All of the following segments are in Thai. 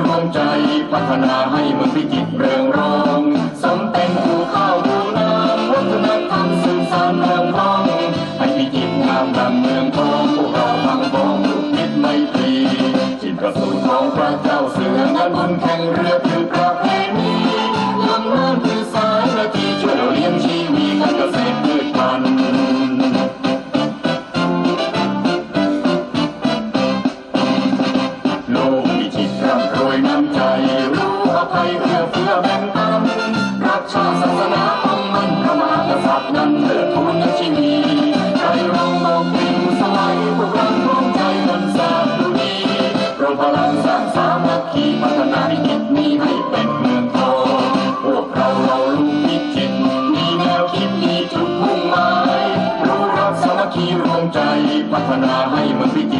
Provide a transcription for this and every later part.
คีรวมใจพัฒนาให้เมืองพิจิตรเรืองรองสมเป็นภูข้าวภูน้ำวัฒนธรรมสืบสานเมืองทองให้พิจิตรงามดังเมืองทองพวกเราทั้งบองลูกนิดไมตรีจิตประสูติของพระเจ้าเสืองานบุญแข่งเรือ มหากนั้นเลิศทุนชีวีใจเราบอกปลิ่งสลายพวกเราร้อมใจกันสร้างดูดีเราพลังสร้างสามัคคีพัฒนาพิจิตรนี้ให้เป็นเมืองทองพวกเราเราลูกพิจิตมีแนวคิดมีจุดมุ่งหมายรู้รักสามัคคีรวมใจพัฒนาให้เมืองพิจิต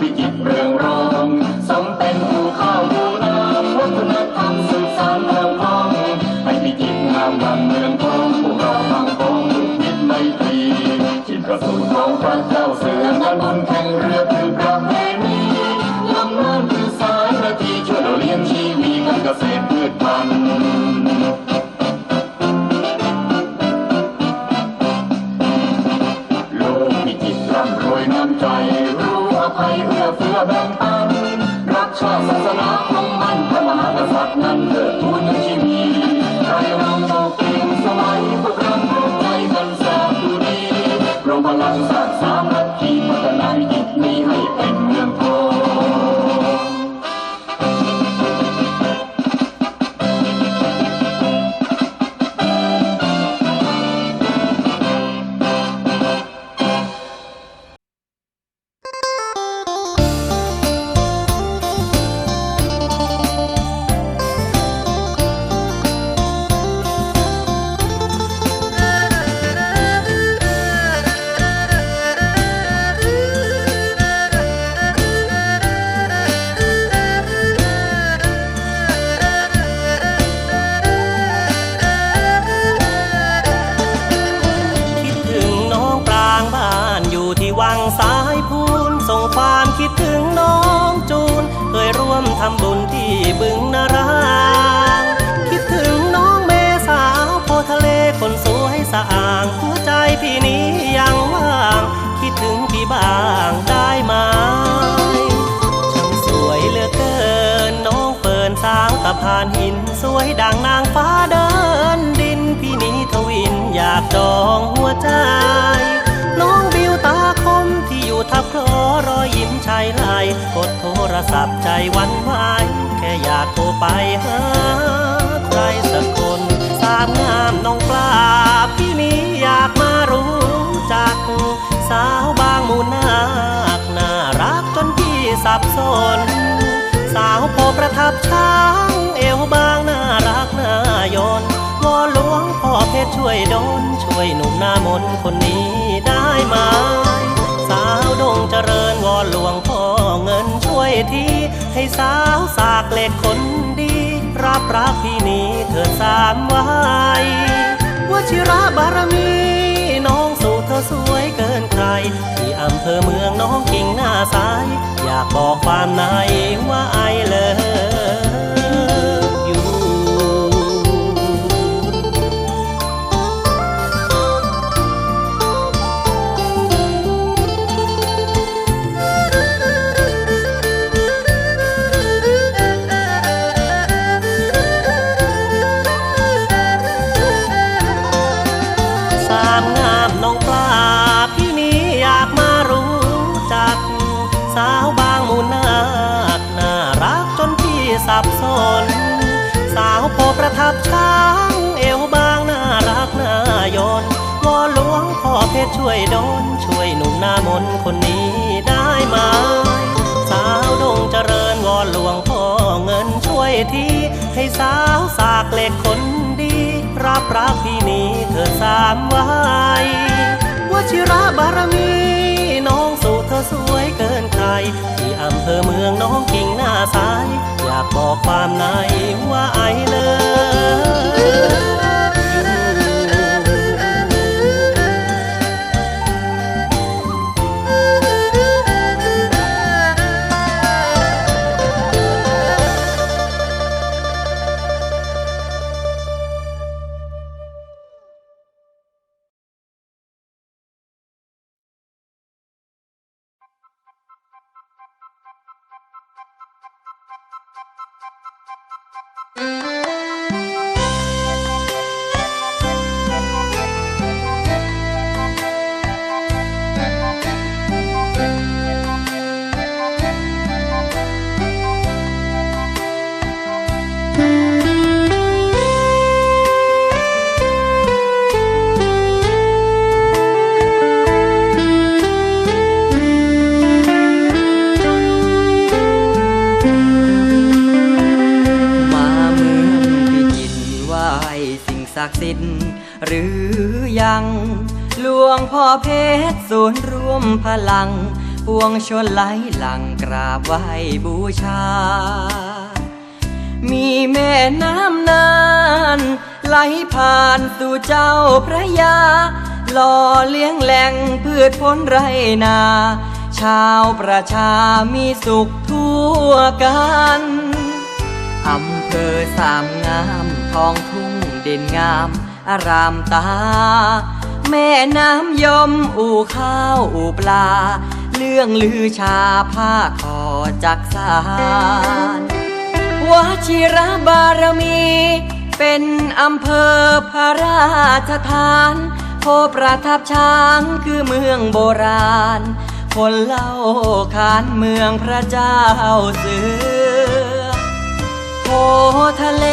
พิจิตรเรืองรอง ดถึงน้องจูน เคยร่วมทำบุญที่บึงนารางคิดถึงน้องเมสาวโพทะเลคนสวยสะอ่างหัวใจพี่นี้ยังว่าง คิดถึงพี่บ้างได้ไหมช่างสวยเหลือเกิน น้องเปินสาวตะพานหินสวยดังนางฟ้าเดินดินพี่นี้ทวินอยากจองหัวใจ กดโทรศัพท์ใจวันไหวแค่อยากโทรไปหาใครสักคนสามงามน้องปลาพี่นี้อยากมารู้จัก สาวบางมูนาคน่ารักจนพี่สับสน สาวโพประทับช้างเอวบางน่ารักน่ายนวอนหลวงพ่อเพชรช่วยดลช่วยหนุ่มหน้ามนคนนี้ได้ไหมาวดงเจริญวอนหลวงพ่อเงินช่วยทีให้สาวสากเหล็กคนดี รับรักพี่นี้เถิดสามไว้วชิระบารมี น้องสู่เธอสวยเกินใคร ที่อำเภอเมืองน้องกิ่งหน้าสาย อยากบอกความในว่าไอเล่ โพประทับช้างเอวบางน่ารักน่ายนวอนหลวงพ่อเพชรช่วยดนช่วยหนุ่มหน้ามนคนนี้ได้ไหมสาวดงเจริญวอนหลวงพ่อเงินช่วยทีให้สาวสากเหล็กคนดี รับรักพี่นี้เถิดสามไว้วชิระบารมี น้องสู่เธอสวยเกินใครที่อำเภอเมืองน้องกิ่งหน้า สาย อยากบอกความในว่าไอเลย หลวงพ่อเพชรศูนย์รวมพลังปวงชนไหลหลังกราบไหว้บูชา มีแม่น้ำนาน ไหลผ่านสู่เจ้าพระยาหล่อเลี้ยงแหล่งพืชผลไรนา ชาวประชามีสุขทั่วกันอำเภอสามงาม ทองทุ่งเด่นงาม อารามตา แม่น้ำยมอู่ข้าวอู่ปลา เรื่องลือชาผ้าคอจักสารวชิรบารมี เป็นอำเภอพระราชทานโพประทับช้างคือเมืองโบราณ คนเล่าขานเมืองพระเจ้าเสือโพทะเล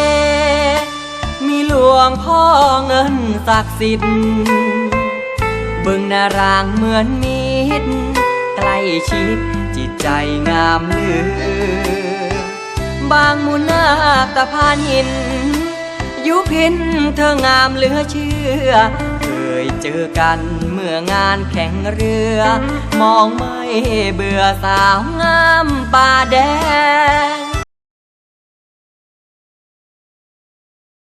มีหลวงพ่อเงินศักดิ์สิทธิ์ บึงนารางเหมือนมิตรใกล้ชิดจิตใจงามเหลือบางมูนาคตะพานหิน ยุพินเธองามเหลือเชื่อ เคยเจอกันเมื่องานแข่งเรือ มองไม่เบื่อสาวงามป่าแดง